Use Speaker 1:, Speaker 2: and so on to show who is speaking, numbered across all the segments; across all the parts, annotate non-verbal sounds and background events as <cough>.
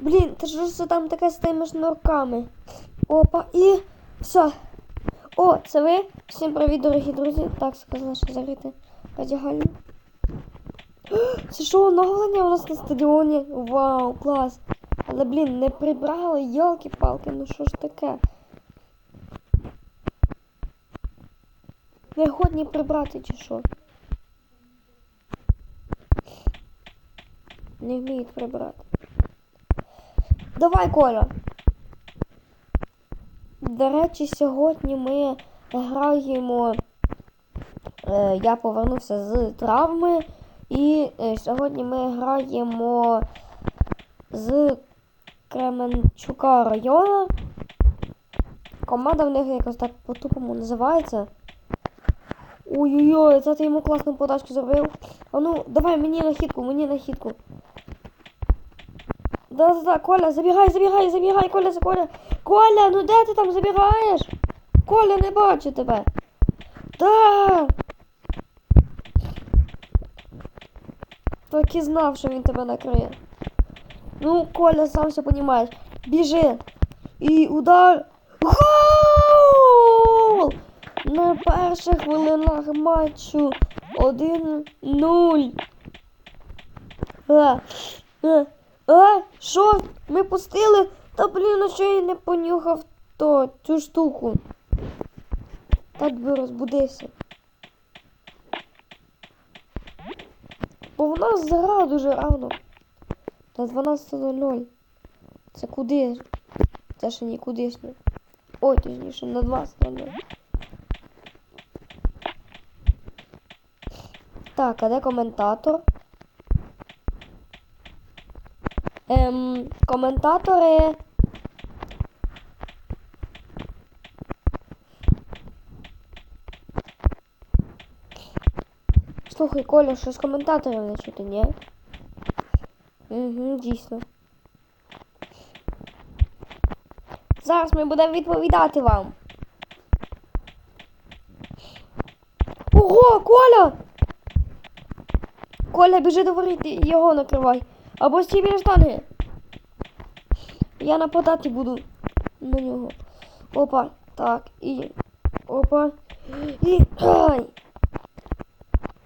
Speaker 1: Блін, ти що ж це там таке з тими шнурками? Опа, і все. О, це ви? Всім привіт, дорогі друзі. Так, сказала, що закрити радіогальну. <gasps> Це що, оновлення у нас на стадіоні? Вау, клас. Але, блін, не прибрали, йолки-палки, ну що ж таке? Не прибрати чи що? Не вміють прибрати. Давай, Коля. До речі, сьогодні ми граємо. Е, я повернувся з травми. І е, сьогодні ми граємо з Кременчука району. Команда в них якось так по-тупому називається. Ой-ой-ой, це ти йому класну подачку зробив. А ну, давай мені на хітку, мені на хітку. Да-да-да, Коля, забігай, забігай, забігай, Коля, за Коля. Коля, ну де ти там забігаєш? Коля, не бачу тебе. Да! Так і знав, що він тебе накриє. Ну, Коля, сам все понімаєш. Біжи. І удар. Гол! На перших хвилинах матчу 1-0. А, що? Ми пустили? Та блін, а що я не понюхав то, цю штуку. Так би розбудився. Бо в нас зара дуже рано. На 12.00. Це куди? Це ще нікудишнє. Ой, точніше, на 20.00. Так, а де коментатор? Ем, коментатори. Слухай, Коля, що з коментаторів не ні? Угу, дійсно. Зараз ми будемо відповідати вам. Ого, Коля! Коля, біжи до його накривай. Або стій біля штанги. Я нападати буду на нього. Опа, так, і. Опа. І. Ай!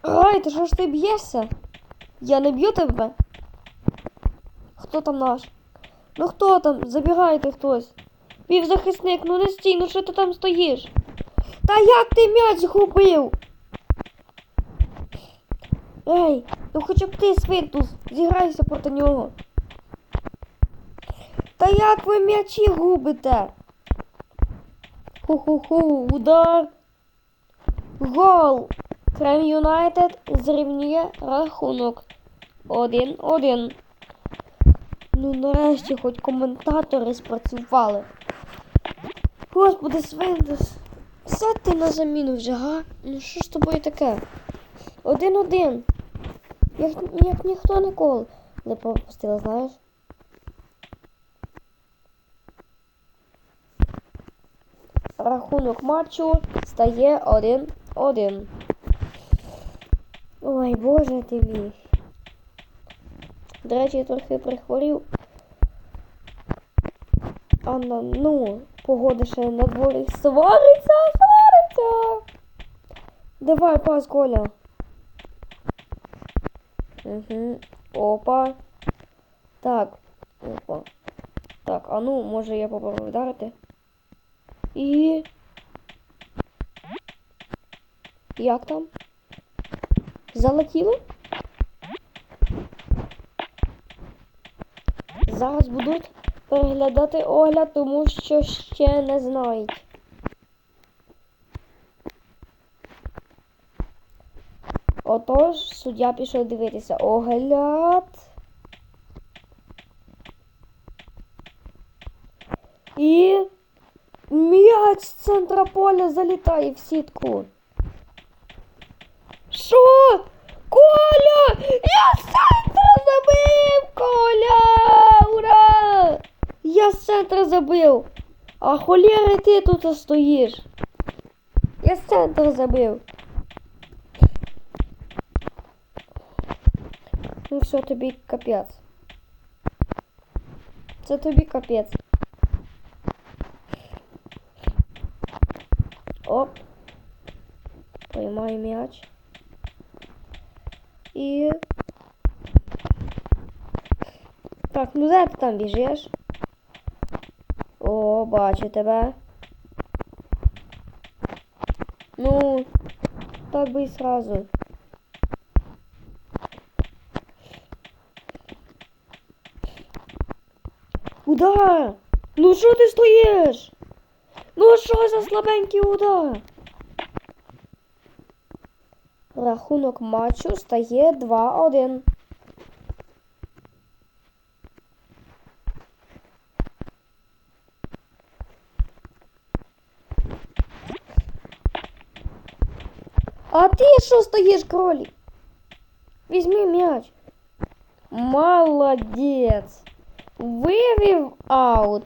Speaker 1: Ай, ти що ж ти б'єшся? Я не б'ю тебе. Хто там наш? Ну хто там? Забігайте хтось. Півзахисник, ну не стій, ну що ти там стоїш? Та як ти м'яч згубив? Ей, ну хоча б ти, Свинтус, зіграйся проти нього. Та як ви м'ячі губите? Ху-ху-ху, удар. Гол. Крем Юнайтед зрівнює рахунок. Один-один. Ну нарешті хоч коментатори спрацювали. Господи, Свендес, сядь ти на заміну вже, га? Ну що ж з тобою таке? Один-один. Як, як ніхто ніколи не пропустила, знаєш? Рахунок матчу стає 1-1. Ой, боже ти мій. До речі, я трохи прихворів. А на, ну, погода ще на дворі свариться, свариться. Давай, пас, Коля. Угу. Опа. Так. Опа. Так, а ну, може я попробую вдарити. І. Як там? Залетіло? Зараз будуть переглядати огляд, тому що ще не знають. Отож, суддя пішов дивитися огляд. І м'яч з центра поля залітає в сітку. Що? Коля! Я з центра забив! Коля! Ура! Я з центра забив! А холєри ти тут стоїш. Я з центра забив. Ну все, тобі капець. Це тобі капець. Оп. Поймай м'яч. І. Так, ну де ти там біжиш? О, бачу тебе. Ну, так би і сразу. Удар! Ну що ти стоїш? Ну що за слабенький удар? Рахунок матчу стає 2-1. А ти що стоїш, кролик? Візьми м'яч. Молодець. Вивів аут.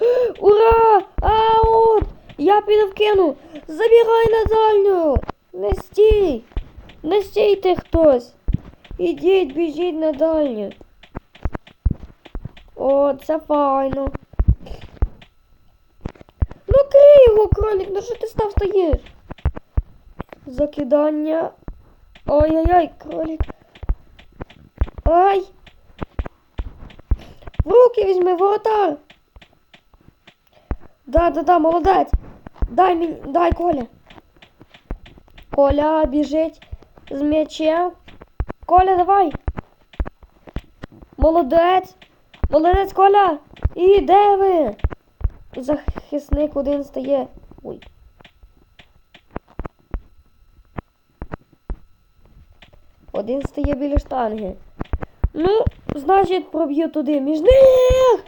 Speaker 1: <gasps> Ура! Аут! Я піду вкину. Забігай на дальню. Не стій. Не стійте хтось. Ідіть, біжіть на дальню. О, це файно. Ну крий його, кролик, ну що ти став стоїш? Закидання. Ой-ой-ой, кролик. Ай! Руки візьми, воротар. Да, да, да, молодець. Дай мені, дай Коля. Коля біжить з м'ячем. Коля, давай. Молодець. Молодець, Коля. І де ви? Захисник один стає. Ой. Один стає біля штанги. Ну, значить, проб'ю туди між них.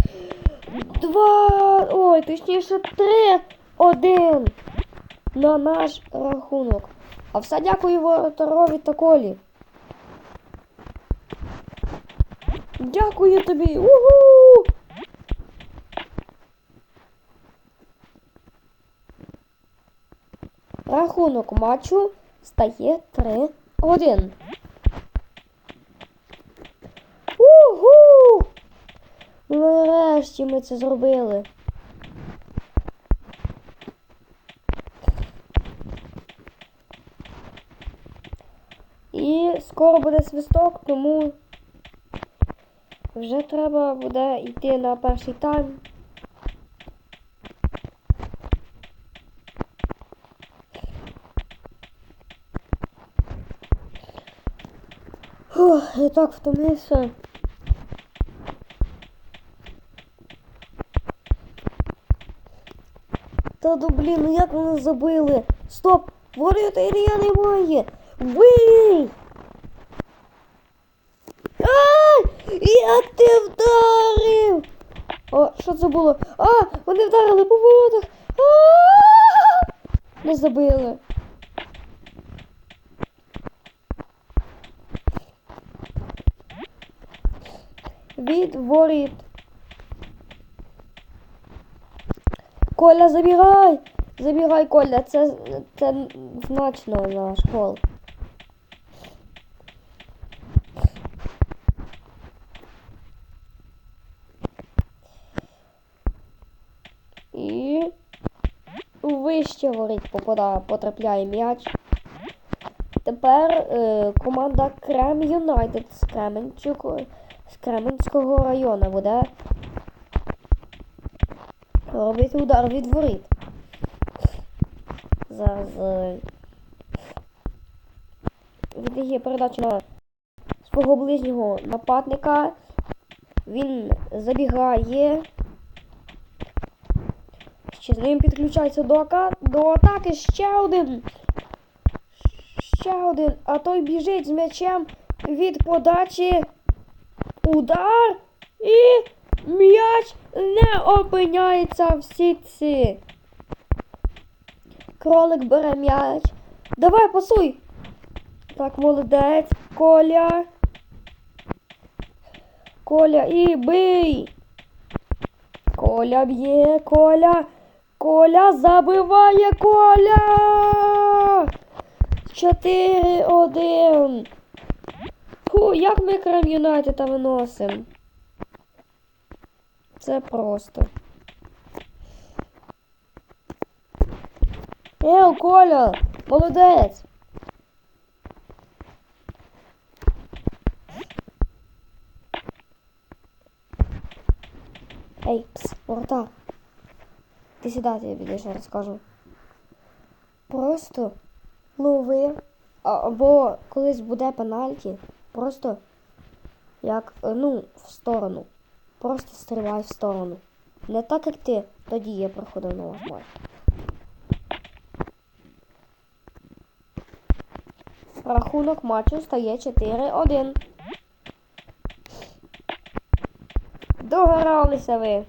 Speaker 1: Два. Ой, точніше, три. Один. На наш рахунок. А все дякую воротарові та колі. Дякую тобі. Угу! Рахунок матчу стає 3-1. Угу! Ну, нарешті ми це зробили. І скоро буде свисток, тому вже треба буде йти на перший тайм. Фух, я так втомився. Та ну блін, ну як вони забили? Стоп! Воротаря немає! Бий! А! Як ти вдарив? О, що це було? А! Вони вдарили по воротах! А! Не забили. Від воріт. Коля, забігай! Забігай, Коля, це, це значно наш гол. І вище воріт попадає, потрапляє м'яч. Тепер е, команда Крем Юнайтед з Кременчуку, з Кременського району буде робити удар від воріт. Зараз е, віддає передачу на свого ближнього нападника. Він забігає. Ще з ним підключається до, ака... до атаки. Ще один. Ще один. А той біжить з м'ячем від подачі. Удар. І м'яч не опиняється в сітці. Кролик бере м'яч. Давай, пасуй. Так, молодець. Коля. Коля і бий. Коля б'є, Коля. Коля забиває Коля. 4-1. Фу, як ми Крем Юнайтед виносимо. Це просто. Ей, Коля! Молодець! Ей, пс, ворта. Ти сюди, я ще розкажу. Просто лови, або колись буде пенальті, просто як, е, ну, в сторону. Просто стріляй в сторону. Не так, як ти тоді я проходив на ваш. Рахунок матчу стає 4-1. Догралися ви.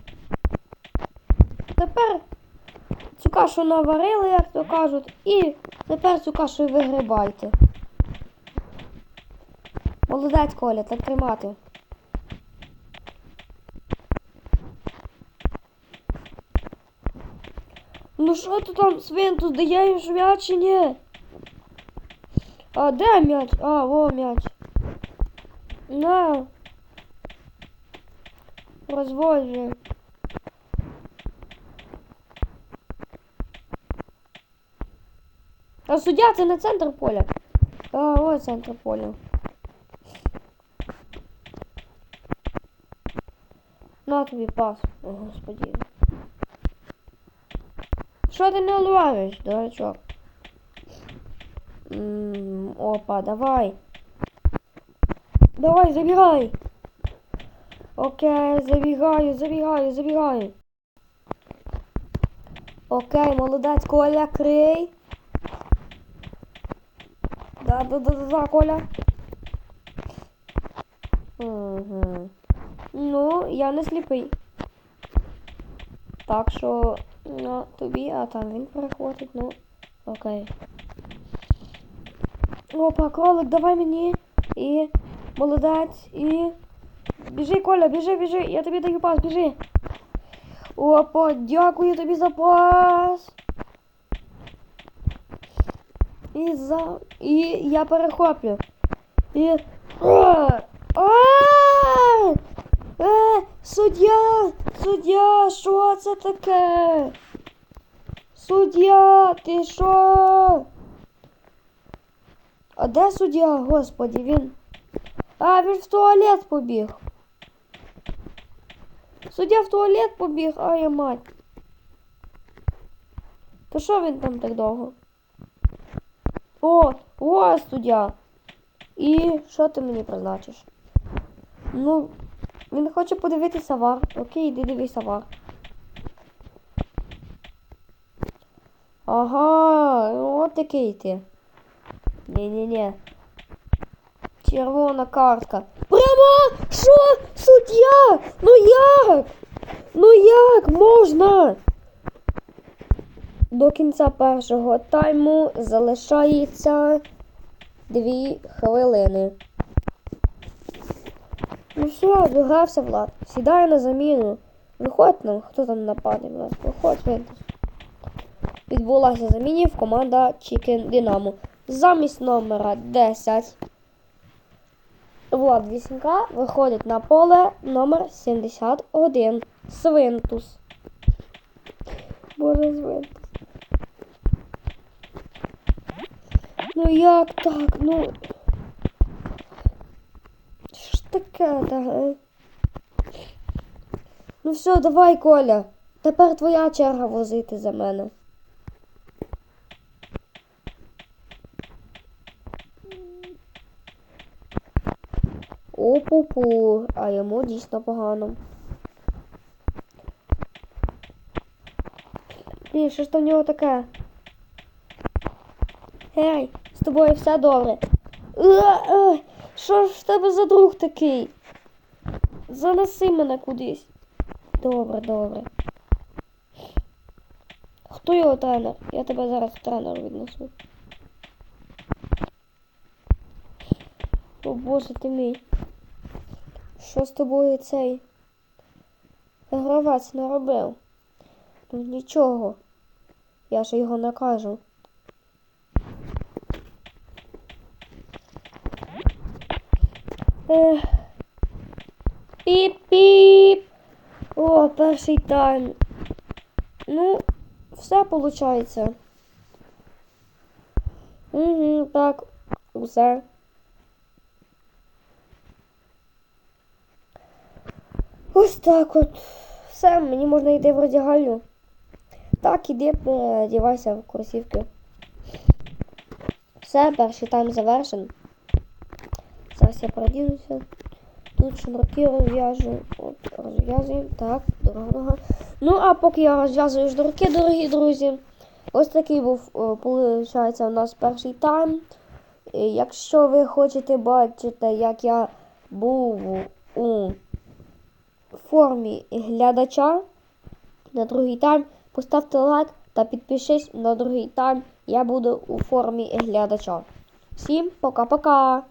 Speaker 1: Тепер цю кашу наварили, як то кажуть, і тепер цю кашу вигрибайте. Молодець, Коля, так тримати. Ну що ти там, свинтус, даєш м'яч чи ні? А де м'яч? А, во м'яч. На. Розводь же. А суддя це не центр поля. А, ось центр поля. На тобі пас. О, господи. Що ти не ловиш, дурачок? М, Опа, давай. Давай, забігай. Окей, забігаю, забігаю, забігаю. Окей, молодець, Коля, крий. Да, да, да, да, да, Коля. Угу. Ну, я не сліпий. Так що, ну, тобі, а там він переходить, ну, окей. Опа, кролик, давай мені. І молодець, і. Біжи, Коля, біжи, біжи, я тобі даю пас, біжи. Опа, дякую тобі за пас. І за. І я перехоплю. І. А! Суддя! Що це таке? Суддя, ти що? А де суддя, господі, він. А, він в туалет побіг. Суддя в туалет побіг, а я мать. То що він там так довго? О, о, суддя. І що ти мені призначиш? Ну, він хоче подивитися вар. Окей, іди дивися вар. Ага, от такий ти. Ні-ні-ні. Червона картка. Прямо! Що? Суддя? Ну як? Ну як можна? До кінця першого тайму залишається дві хвилини. Ну все, догрався Влад. Сідає на заміну. Виходь нам, хто там нападе, Влад. Виходь, Вентус. Відбулася замінів команда Chicken Dynamo. Замість номера 10 Влад Вісенька виходить на поле номер 71 Свинтус. Боже, Свинтус. Ну як так? Ну. Таке, та? е? Ну все, давай, Коля. Тепер твоя черга возити за мене. Опу-пу, а йому дійсно погано. Блін, що ж то в нього таке? Гей, з тобою все добре. Що ж в тебе за друг такий? Занеси мене кудись. Добре, добре. Хто його тренер? Я тебе зараз тренеру віднесу. О боже ти мій. Що з тобою цей гравець не робив? Ну нічого. Я ж його накажу. Піп-піп. О, О, перший тайм. Ну, все виходить. Угу, так, усе. Ось так от. Все, мені можна йти в роздягальню. Так, іди, переодівайся в кросівки. Все, перший тайм завершен. Зараз я продінуся. Тут шнурки розв'яжу. От, розв'язуємо. Так, друга нога. Ну, а поки я розв'язую шнурки, дорогі друзі. Ось такий був, виходить, у нас перший тайм. Якщо ви хочете бачити, як я був у формі глядача на другий тайм, поставте лайк та підпишись на другий тайм. Я буду у формі глядача. Всім пока-пока!